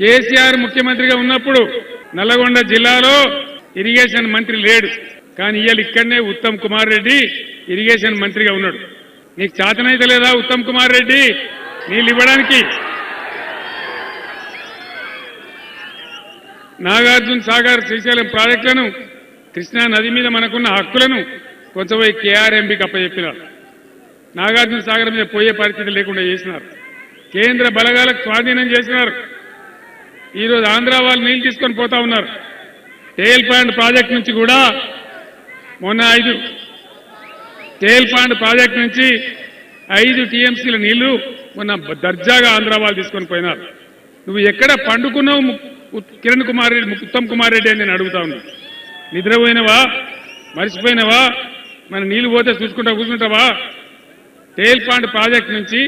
కేసీఆర్ ముఖ్యమంత్రిగా ఉన్నప్పుడు నల్లగొండ జిల్లాలో ఇరిగేషన్ మంత్రి లేడు. కానీ ఇవాళ ఇక్కడనే ఉత్తమ్ కుమార్ రెడ్డి ఇరిగేషన్ మంత్రిగా ఉన్నాడు. నీకు చేతనైతే లేదా ఉత్తమ్ కుమార్ రెడ్డి? నీళ్ళు ఇవ్వడానికి. నాగార్జున సాగర్ శ్రీశైలం ప్రాజెక్టులను కృష్ణా నది మీద మనకున్న హక్కులను కొంచెంపై పోయి అప్పచెప్పినారు నాగార్జున సాగర్ మీద పోయే పరిస్థితి లేకుండా చేసినారు. కేంద్ర బలగాలకు స్వాధీనం చేసినారు. ఈరోజు ఆంధ్ర వాళ్ళు నీళ్ళు తీసుకొని పోతా ఉన్నారు. టేల్ ప్యాండ్ ప్రాజెక్ట్ నుంచి కూడా మొన్న ఐదు టేల్ ప్యాండ్ ప్రాజెక్ట్ నుంచి ఐదు టీఎంసీల నీళ్ళు మొన్న దర్జాగా ఆంధ్ర వాళ్ళు తీసుకొని పోయినారు. నువ్వు ఎక్కడ పండుకున్నావు కిరణ్ కుమార్ రెడ్డి ఉత్తమ్ కుమార్ రెడ్డి అని నేను అడుగుతా ఉన్నా. నిద్రపోయినవా? మర్చిపోయినవా మన నీళ్ళు పోతే చూసుకుంటా కూర్చుంటావా? టేల్ పాండ్ ప్రాజెక్ట్ నుంచి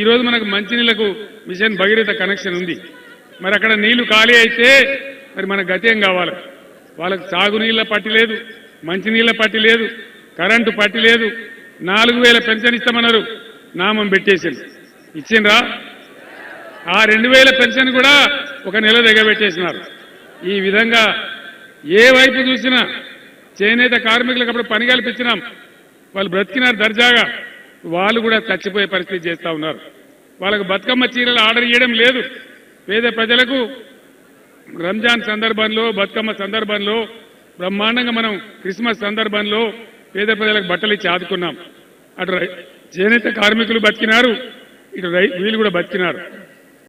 ఈరోజు మనకు మంచినీళ్ళకు మిషన్ భగీరథ కనెక్షన్ ఉంది. మరి అక్కడ నీళ్ళు ఖాళీ అయితే మరి మన గతేం కావాలి? వాళ్ళకి సాగునీళ్ళ పట్టి లేదు మంచినీళ్ళ పట్టి లేదు కరెంటు పట్టి లేదు నాలుగు వేల పెన్షన్ ఇస్తామన్నారు నామం పెట్టేసింది. ఇచ్చిండ్రా? ఆ రెండు వేల పెన్షన్ కూడా ఒక నెల దిగబెట్టేసినారు ఈ విధంగా ఏ వైపు చూసినా చేనేత కార్మికులకు అప్పుడు పని కల్పించినాం. వాళ్ళు బ్రతికినారు దర్జాగా. వాళ్ళు కూడా చచ్చిపోయే పరిస్థితి చేస్తూ ఉన్నారు. వాళ్ళకు బతుకమ్మ చీరలు ఆర్డర్ చేయడం లేదు. పేద ప్రజలకు రంజాన్ సందర్భంలో బతుకమ్మ సందర్భంలో బ్రహ్మాండంగా మనం క్రిస్మస్ సందర్భంలో పేద ప్రజలకు బట్టలు ఇచ్చి ఆదుకున్నాం. అటు రై- చేనేత కార్మికులు బతికినారు ఇటు రై వీళ్ళు కూడా బతికినారు.